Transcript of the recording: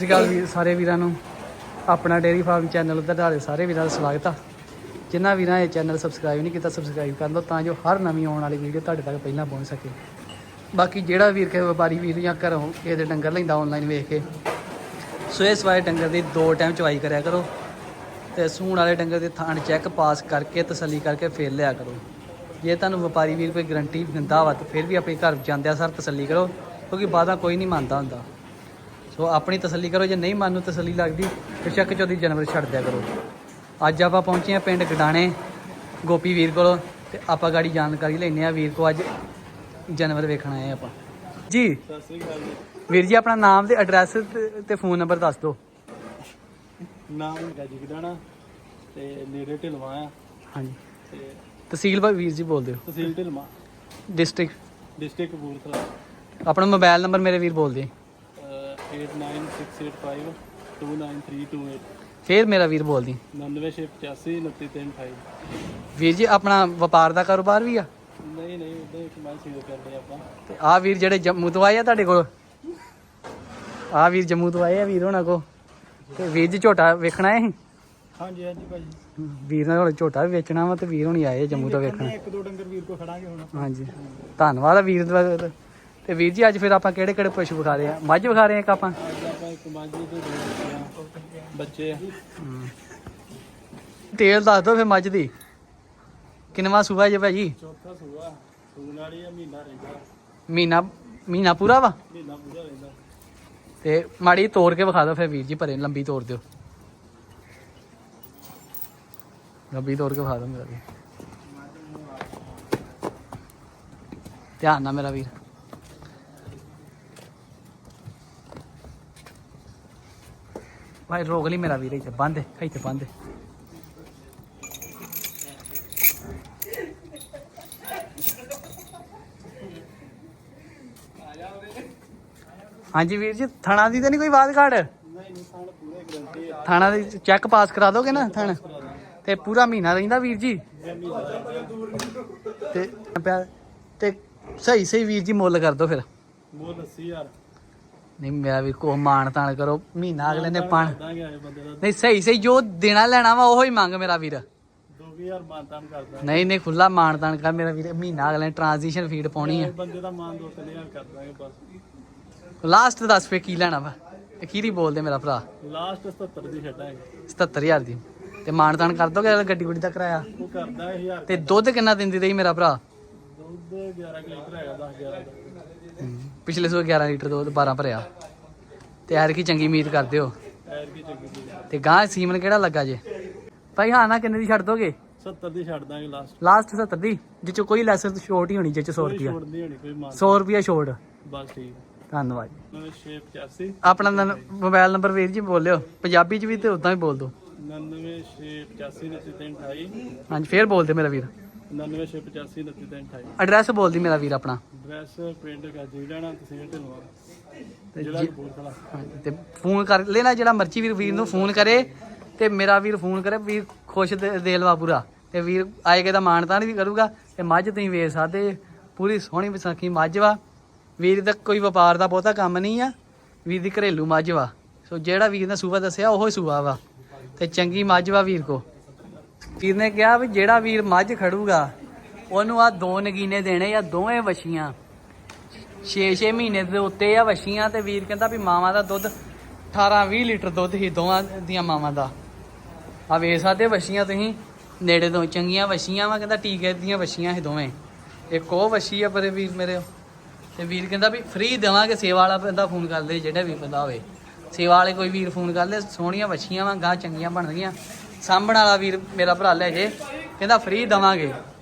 ਸਤਿ ਸ਼੍ਰੀ ਅਕਾਲ ਵੀਰ, ਸਾਰੇ ਵੀਰਾਂ ਨੂੰ। ਆਪਣਾ ਡੇਰੀ ਫਾਰਮ ਚੈਨਲ ਉੱਤੇ ਤੁਹਾਡੇ ਸਾਰੇ ਵੀਰਾਂ ਦਾ ਸਵਾਗਤ ਆ। ਜਿਨ੍ਹਾਂ ਵੀਰਾਂ ਇਹ ਚੈਨਲ ਸਬਸਕ੍ਰਾਈਬ ਨਹੀਂ ਕੀਤਾ ਸਬਸਕ੍ਰਾਈਬ ਕਰ ਲਓ ਤਾਂ ਜੋ ਹਰ ਨਵੀਂ ਆਉਣ ਵਾਲੀ ਵੀਡੀਓ ਤੁਹਾਡੇ ਤੱਕ ਪਹਿਲਾਂ ਪਹੁੰਚ ਸਕੇ। ਬਾਕੀ ਜਿਹੜਾ ਵੀਰ ਕੇ ਵਪਾਰੀ ਵੀਰ ਜਾਂ ਘਰੋਂ ਕਿਸੇ ਦੇ ਡੰਗਰ ਲੈਂਦਾ ਆਨਲਾਈਨ ਵੇਖ ਕੇ, ਸੋ ਸਵਾਏ ਡੰਗਰ ਦੀ ਦੋ ਟਾਈਮ ਚਵਾਈ ਕਰਿਆ ਕਰੋ ਤੇ ਸੂਣ ਵਾਲੇ ਡੰਗਰ ਦੇ ਥਾਣ ਚੈੱਕ ਪਾਸ ਕਰਕੇ, ਤਸੱਲੀ ਕਰਕੇ ਫੇਰ ਲਿਆ ਕਰੋ। ਜੇ ਤੁਹਾਨੂੰ ਵਪਾਰੀ ਵੀਰ ਕੋਈ ਗਰੰਟੀ ਦਿੰਦਾ ਵਾ ਤਾਂ ਫਿਰ ਵੀ ਆਪਣੇ ਘਰ ਜਾਂਦਿਆਂ ਸਰ ਤਸੱਲੀ ਕਰੋ, ਕਿਉਂਕਿ ਬਾਦਾਂ ਕੋਈ ਨਹੀਂ ਮੰਨਦਾ ਹੁੰਦਾ। ਸੋ ਆਪਣੀ ਤਸੱਲੀ ਕਰੋ ਜੇ ਨਹੀਂ ਮਨ ਨੂੰ ਤਸੱਲੀ ਲੱਗਦੀ ਫਿਰ ਚੱਕ ਚੌਦੀ ਜਨਵਰੀ ਛੱਡ ਦਿਆ ਕਰੋ। ਅੱਜ ਆਪਾਂ ਪਹੁੰਚੇ ਹਾਂ ਪਿੰਡ ਗਡਾਣੇ ਗੋਪੀ ਵੀਰ ਕੋਲ ਤੇ ਆਪਾਂ ਗਾੜੀ ਜਾਣਕਾਰੀ ਲੈਣੇ ਆ ਵੀਰ ਕੋ ਅੱਜ ਜਾਨਵਰ ਵੇਖਣ ਆਏ ਆਪਾਂ। ਜੀ ਸਤਿ ਸ੍ਰੀ ਅਕਾਲ ਜੀ ਵੀਰ ਜੀ ਆਪਣਾ ਨਾਮ ਤੇ ਐਡਰੈਸ ਤੇ ਫੋਨ ਨੰਬਰ ਦੱਸ ਦਿਓ। ਨਾਮ ਗਾਜੀ ਗਡਾਣਾ ਤੇ ਨੇੜੇ ਢਿਲਵਾ ਆ। ਹਾਂਜੀ। ਤੇ ਤਹਿਸੀਲ ਭਾਈ ਵੀਰ ਜੀ ਬੋਲਦੇ ਹੋ। ਤਹਿਸੀਲ ਢਿਲਵਾ। District district Kapurthala. ਆਪਣਾ ਮੋਬਾਈਲ ਨੰਬਰ ਮੇਰੇ ਵੀਰ ਬੋਲਦੇ। 8968529328 ਫੇਰ ਮੇਰਾ ਵੀਰ ਬੋਲਦੀ। 9685 ਵੀਰ ਜੀ ਆਪਣਾ ਵਪਾਰ ਦਾ ਕਾਰੋਬਾਰ ਵੀ ਆ? ਨਹੀਂ ਨਹੀਂ ਉਦਾਂ ਇੱਕ ਮੈਂ ਸੇਲ ਕਰਦੇ ਆਪਾਂ। ਤੇ ਆ ਵੀਰ ਜਿਹੜੇ ਜੰਮੂ ਤੋਂ ਆਏ ਆ ਤੁਹਾਡੇ ਕੋਲ? ਆ ਵੀਰ ਜੰਮੂ ਤੋਂ ਆਏ ਆ ਵੀਰ ਹੋਣਾ ਕੋ ਤੇ ਵੀਰ ਜੀ ਝੋਟਾ ਵੇਖਣਾ ਹੈ ਹਾਂਜੀ ਹਾਂਜੀ ਭਾਜੀ। ਵੀਰ ਨਾਲ ਹੁਣ ਝੋਟਾ ਵੀ ਵੇਚਣਾ ਵਾ ਤੇ ਵੀਰ ਹੁਣੀ ਆਏ ਆ ਜੰਮੂ ਤੋਂ ਵੇਖਣ ਇੱਕ ਦੋ ਡੰਗਰ ਵੀਰ ਕੋ ਖੜਾਂਗੇ ਹੁਣ। ਹਾਂਜੀ। ਧੰਨਵਾਦ ਆ ਵੀਰ ਦਾ ਤੇ ਵੀਰ ਜੀ ਅੱਜ ਫਿਰ ਆਪਾਂ ਕਿਹੜੇ ਕਿਹੜੇ ਪਸ਼ੂ ਵਿਖਾ ਰਹੇ ਆ? ਮੱਝ ਵਿਖਾ ਰਹੇ ਆ ਇੱਕ ਆਪਾਂ? ਬੱਚੇ ਤੇਲ ਦੱਸ ਦਿਓ ਫਿਰ ਮੱਝ ਦੀ। ਕਿੰਨਵਾ ਸੂਆ ਜੇ ਭਾਜੀ? ਚੌਥਾ ਸੂਆ। ਸੂਣ ਵਾਲੀ ਆ ਮਹੀਨਾ ਰਹਿੰਦਾ। ਮਹੀਨਾ ਮਹੀਨਾ ਪੂਰਾ ਵਾ? ਮਹੀਨਾ ਪੂਰਾ ਰਹਿੰਦਾ। ਤੇ ਮਾੜੀ ਤੋੜ ਕੇ ਵਿਖਾ ਦਿਓ ਫਿਰ ਵੀਰ ਜੀ ਭਰੇ ਲੰਬੀ ਤੋੜ ਦਿਓ। ਲੰਬੀ ਤੋੜ ਕੇ ਵਿਖਾ ਦਿਓ ਮੇਰਾ ਵੀਰ। ਧਿਆਨ ਨਾਲ ਮੇਰਾ ਵੀਰ। ਭਾਈ ਰੋਕ ਲਈ ਮੇਰਾ ਵੀਰ, ਇੱਥੇ ਬੰਦ ਇੱਥੇ ਬੰਦ ਹਾਂਜੀ ਵੀਰ ਜੀ, ਥਾਣਾ ਦੀ ਤਾਂ ਨਹੀਂ ਕੋਈ ਬਾਤ ਘਾਟ? ਥਾਣਾ ਦੀ ਚੈੱਕ ਪਾਸ ਕਰਾ ਦੋਗੇ ਨਾ ਥਾਣਾ? ਤੇ ਪੂਰਾ ਮਹੀਨਾ ਰਹਿੰਦਾ ਵੀਰ ਜੀ? ਤੇ ਤੇ ਸਹੀ ਸਹੀ ਵੀਰ ਜੀ ਮੁੱਲ ਕਰ ਦੋ ਫਿਰ। ਮੋਹ 80000 ਨਹੀਂ ਮੇਰਾ ਵੀ ਕੋ ਮਾਣ ਤਾਣ ਕਰੋ। ਮਹੀਨਾ ਅਗਲੇ ਨੇ ਪਾਣ ਨਹੀਂ ਸਹੀ ਸਹੀ ਜੋ ਦੇਣਾ ਲੈਣਾ ਵਾ ਉਹੀ ਮੰਗ ਮੇਰਾ ਵੀਰ। 2000 ਮਾਨਤਾਨ ਕਰਦਾ। ਨਹੀਂ ਨਹੀਂ ਖੁੱਲਾ ਮਾਣ ਤਾਣ ਕਰ ਮੇਰਾ ਵੀਰ। ਮਹੀਨਾ ਅਗਲੇ ਟ੍ਰਾਂਜੀਸ਼ਨ ਫੀਡ ਪਾਉਣੀ ਆ। ਬੰਦੇ ਦਾ ਮਾਨ 2000 ਕਰ ਦਾਂਗੇ ਬਸ। ਲਾਸਟ ਦੱਸ ਫੇ ਕੀ ਲੈਣਾ ਵਾ? ਅਖੀਰੀ ਬੋਲਦੇ ਮੇਰਾ ਭਰਾ? ਲਾਸਟ 77 ਦੀ ਛੱਡਾਂਗੇ। 77000 ਦੀ। ਤੇ ਮਾਣ ਤਾਣ ਕਰ ਦੋਗੇ ਗੱਡੀ ਗੁੱਡੀ ਦਾ ਕਿਰਾਇਆ? ਉਹ ਕਰਦਾ 1000 ਤੇ ਦੁੱਧ ਕਿੰਨਾ ਦਿੰਦੀ ਰਹੀ ਮੇਰਾ ਭਰਾ? ਦੁੱਧ 11 ਕੁ ਲੀਟਰ ਹੈਗਾ 10 11 ਦਾ। ਪਿਛਲੇ ਸੋ 11 ਲੀਟਰ ਦੁੱਧ 12 ਭਰਿਆ। ਤੇ ਯਾਰ ਕੀ ਚੰਗੀ ਉਮੀਦ ਕਰਦੇ ਹੋ। ਐਰ ਦੀ ਤੇ ਗਾਂ ਸੀਮਨ ਕਿਹੜਾ ਲੱਗਾ ਜੇ? ਭਾਈ ਹਾਂ ਨਾ ਕਿੰਨੇ ਦੀ ਛੱਡ ਦੋਗੇ? 70 ਦੀ ਛੱਡ ਦਾਂਗੇ ਲਾਸਟ ਲਾਸਟ 70 ਦੀ? ਜਿਹ ਚ ਕੋਈ ਲੈਸਰ ਛੋਟ ਹੀ ਹੋਣੀ ਜਿਹ ਚ 100 ਕੋਈ ਰੁਪਿਆ ਛੋੜ ਨਹੀਂ ਹੋਣੀ ਕੋਈ ਮਾਨ 100 ਰੁਪਿਆ ਛੋਟ। ਬਸ ਠੀਕ। ਧੰਨਵਾਦ। ਨਵੇਂ 685 ਆਪਣਾ ਮੋਬਾਈਲ ਨੰਬਰ ਵੀਰ ਜੀ ਬੋਲਿਓ। ਪੰਜਾਬੀ ਚ ਵੀ ਤੇ ਉਦਾਂ ਵੀ ਬੋਲ ਦਿਓ 99685 2928 ਹਾਂਜੀ ਫੇਰ ਬੋਲ ਦੇ ਮੇਰਾ ਵੀਰ। 99685 2928 ਐਡਰੈਸ ਬੋਲ ਦੀ ਮੇਰਾ ਵੀਰ ਆਪਣਾ। ਐਡਰੈਸ ਪਿੰਡ ਗਾਜੀ ਲੈਣਾ ਤਹਿਸੀਲ ਢਿਲਵਾ ਤੇ ਜ਼ਿਲ੍ਹਾ ਜੀ- ਕਪੂਰਥਲਾ ਹਾਂਜੀ, ਤੇ ਫੋਨ ਕਰ ਲੈਣਾ ਜਿਹੜਾ ਮਰਜ਼ੀ ਵੀਰ ਵੀਰ ਨੂੰ ਫੋਨ ਕਰੇ ਤੇ ਮੇਰਾ ਵੀਰ ਫੋਨ ਕਰੇ। ਵੀਰ ਖੁਸ਼ ਦੇ ਦੇ ਲਵਾ ਪੂਰਾ। ਤੇ ਵੀਰ ਆਏਗੇ ਦਾ ਮਾਨਤਾਨ ਵੀ ਕਰੂਗਾ। ਤੇ ਮੱਝ ਤੁਸੀਂ ਵੇਚ ਸਕਦੇ ਪੂਰੀ ਸੋਹਣੀ ਵਿਸਾਖੀ ਮੱਝ ਵਾ। ਵੀਰ ਦਾ ਕੋਈ ਵਪਾਰ ਦਾ ਬਹੁਤਾ ਕੰਮ ਨਹੀਂ ਆ। ਵੀਰ ਦੀ ਘਰੇਲੂ ਮੱਝ ਵਾ। ਸੋ ਜਿਹੜਾ ਵੀਰ ਨੇ ਸੂਬਾ ਦੱਸਿਆ ਉਹ ਹੀ ਸੂਬਾ ਵਾ। ਤੇ ਚੰਗੀ ਮੱਝ ਵਾ ਵੀਰ ਕੋ। ਵੀਰ ਨੇ ਕਿਹਾ ਵੀ ਜਿਹੜਾ ਵੀਰ ਮੱਝ ਖੜੂਗਾ, ਉਹਨੂੰ ਆ ਦੋ ਨਗੀਨੇ ਦੇਣੇ ਆ ਦੋਵੇਂ ਵਛੀਆਂ। 6-6 ਮਹੀਨੇ ਦੇ ਉੱਤੇ ਆ ਵਛੀਆਂ ਤੇ ਵੀਰ ਕਹਿੰਦਾ ਵੀ ਮਾਵਾਂ ਦਾ ਦੁੱਧ 18-20 ਲੀਟਰ ਦੁੱਧ ਹੀ ਦੋਵਾਂ ਦੀਆਂ ਮਾਵਾਂ ਦਾ। ਆ ਵੇਖ ਸਕਦੇ ਵਛੀਆਂ ਤੁਸੀਂ? ਨੇੜੇ ਤੋਂ ਚੰਗੀਆਂ ਵਛੀਆਂ ਵਾ, ਕਹਿੰਦਾ ਟੀਕੇ ਦੀਆਂ ਵਛੀਆਂ ਇਹ ਦੋਵੇਂ। ਇੱਕ ਉਹ ਵਛੀ ਆ ਪਰੇ ਵੀਰ ਮੇਰੇ। ਤੇ ਵੀਰ ਕਹਿੰਦਾ ਵੀ ਫ੍ਰੀ ਦੇਵਾਂਗੇ, ਸੇਵਾ ਵਾਲਾ ਬੰਦਾ ਫੋਨ ਕਰ ਲੈ, ਜਿਹੜਾ ਵੀ ਬੰਦਾ ਹੋਵੇ। ਸੇਵਾ ਵਾਲੇ ਕੋਈ ਵੀਰ ਫੋਨ ਕਰ ਲੈ, ਸੋਹਣੀਆਂ ਵਛੀਆਂ ਵਾ ਗਾਂ ਚੰਗੀਆਂ ਬਣਦੀਆਂ ਸਾਂਭਣ ਵਾਲਾ ਵੀਰ ਮੇਰਾ ਭਰਾ ਲੈ ਜੇ ਕਹਿੰਦਾ ਫ੍ਰੀ ਦੇਵਾਂਗੇ।